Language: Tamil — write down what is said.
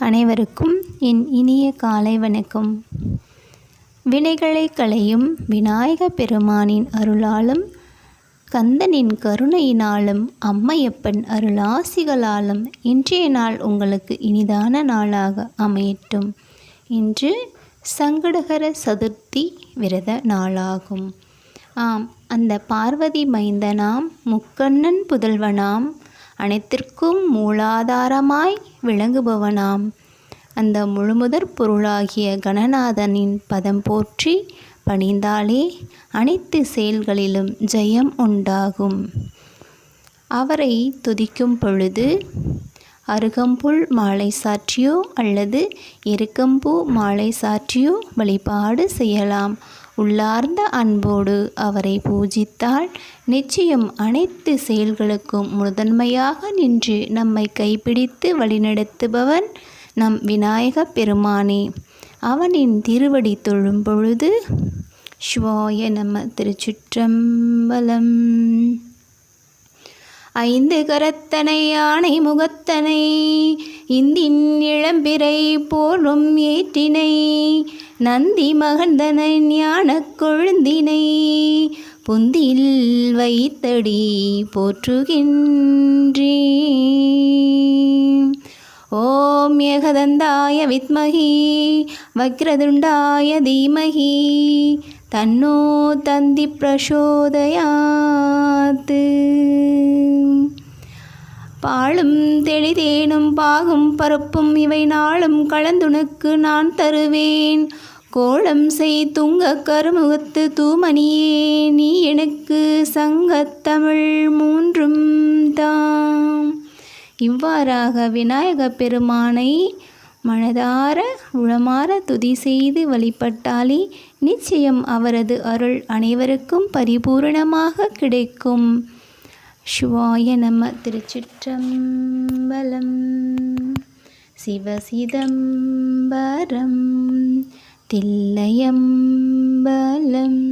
அனைவருக்கும் என் இனிய காலை வணக்கம். வினைகளை களையும் விநாயக பெருமானின் அருளாலும் கந்தனின் கருணையினாலும் அம்மையப்பன் அருளாசிகளாலும் இன்றைய நாள் உங்களுக்கு இனிதான நாளாக அமையட்டும். இன்று சங்கடகர சதுர்த்தி விரத நாளாகும். ஆம் அந்த பார்வதி மைந்தனாம் முக்கண்ணன் புதல்வனாம் அனைத்திற்கும் மூலாதாரமாய் விளங்குபவனாம். அந்த முழுமுதற் பொருளாகிய கணநாதனின் பதம் போற்றி பணிந்தாலே அனைத்து செயல்களிலும் ஜெயம் உண்டாகும். அவரை துதிக்கும் பொழுது அருகம்புல் மாலை சாற்றியோ அல்லது எருக்கம்பூ மாலை சாற்றியோ வழிபாடு செய்யலாம். உள்ளார்ந்த அன்போடு அவரை பூஜித்தால் நிச்சயம் அனைத்து செயல்களுக்கும் முதன்மையாக நின்று நம்மை கைப்பிடித்து வழிநடத்துபவன் நம் விநாயக பெருமானே. அவனின் திருவடி தொழும் பொழுது சிவாய நம திருச்சிற்றம்பலம். ஐந்து கரத்தனை யானை முகத்தனை இந்தின் இளம்பிறை போலும் ஏற்றினை நந்தி மகந்தன ஞான கொழுந்தினை புந்தில் வைத்தடி போற்றுகின்றே ஓம் ஏகதந்தாய வித்மகி வக்ரதுண்டாய தீமகி தன்னோ தந்தி பிரசோதயாத்து. பாலும் தெளிதேனும் பாகும் பருப்பும் இவை நாளும் கலந்துனக்கு நான் தருவேன். கோலம் செய் துங்க கருமுகத்து தூமணியே நீ எனக்கு சங்கத்தமிழ் மூன்றும் தாம். இவ்வாறாக விநாயக பெருமானை மனதார உளமாற துதி செய்து வழிபட்டாலே நிச்சயம் அவரது அருள் அனைவருக்கும் பரிபூரணமாக கிடைக்கும். சிவாய நம திருச்சிற்றம்பலம். சிவசிதம்பரம் தில்லையம்பலம்.